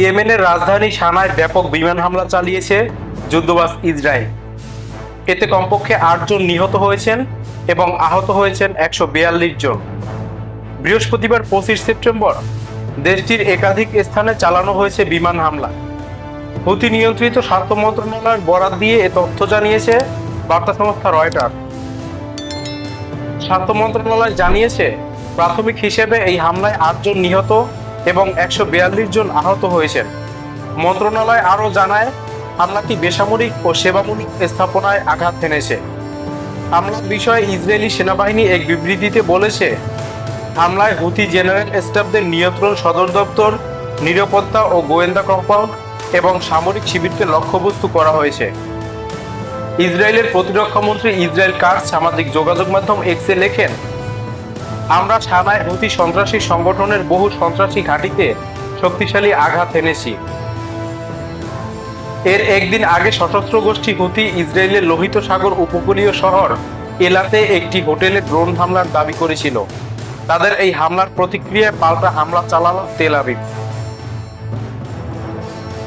ইয়েমেনের রাজধানী সানায় ব্যাপক বিমান হামলা চালিয়েছে যুদ্ধবাজ ইসরায়েল। এতে কমপক্ষে আটজন নিহত হয়েছেন এবং আহত হয়েছেন একশো বিয়াল্লিশ জন। বৃহস্পতিবার পঁচিশ সেপ্টেম্বর দেশটির একাধিক স্থানে চালানো হয়েছে বিমান হামলা। হুতি নিয়ন্ত্রিত স্বার্থ মন্ত্রণালয়ের বরাত দিয়ে এ তথ্য জানিয়েছে বার্তা সংস্থা রয়টার। স্বাস্থ্য মন্ত্রণালয় জানিয়েছে, প্রাথমিক হিসেবে এই হামলায় আটজন নিহত এবং একশো বিয়াল্লিশ জন আহত হয়েছেন। মন্ত্রণালয় আরও জানায়, হামলাটি বেসামরিক ও সেবামূলক স্থাপনায় আঘাত হেনেছে। হামলার বিষয়ে ইসরায়েলি সেনাবাহিনী এক বিবৃতিতে বলেছে, হামলায় হুতি জেনারেল স্টাফদের নিয়ন্ত্রণ সদর দপ্তর, নিরাপত্তা ও গোয়েন্দা কম্পাউন্ড এবং সামরিক শিবিরকে লক্ষ্যবস্তু করা হয়েছে। ইসরায়েলের প্রতিরক্ষামন্ত্রী ইসরায়েল কার সামাজিক যোগাযোগ মাধ্যম এক্সে লেখেন আমরা সানায় হুতি সন্ত্রাসী সংগঠনের বহু সন্ত্রাসী ঘাঁটিতে শক্তিশালী আঘাত এনেছি। এর একদিন আগে সশস্ত্র গোষ্ঠী হুতি ইসরায়েলের লোহিত সাগর উপকূলীয় শহর এলাতে একটি হোটেলে ড্রোন হামলার দাবি করেছিল। তাদের এই হামলার প্রতিক্রিয়ায় পাল্টা হামলা চালালো তেল আবিব।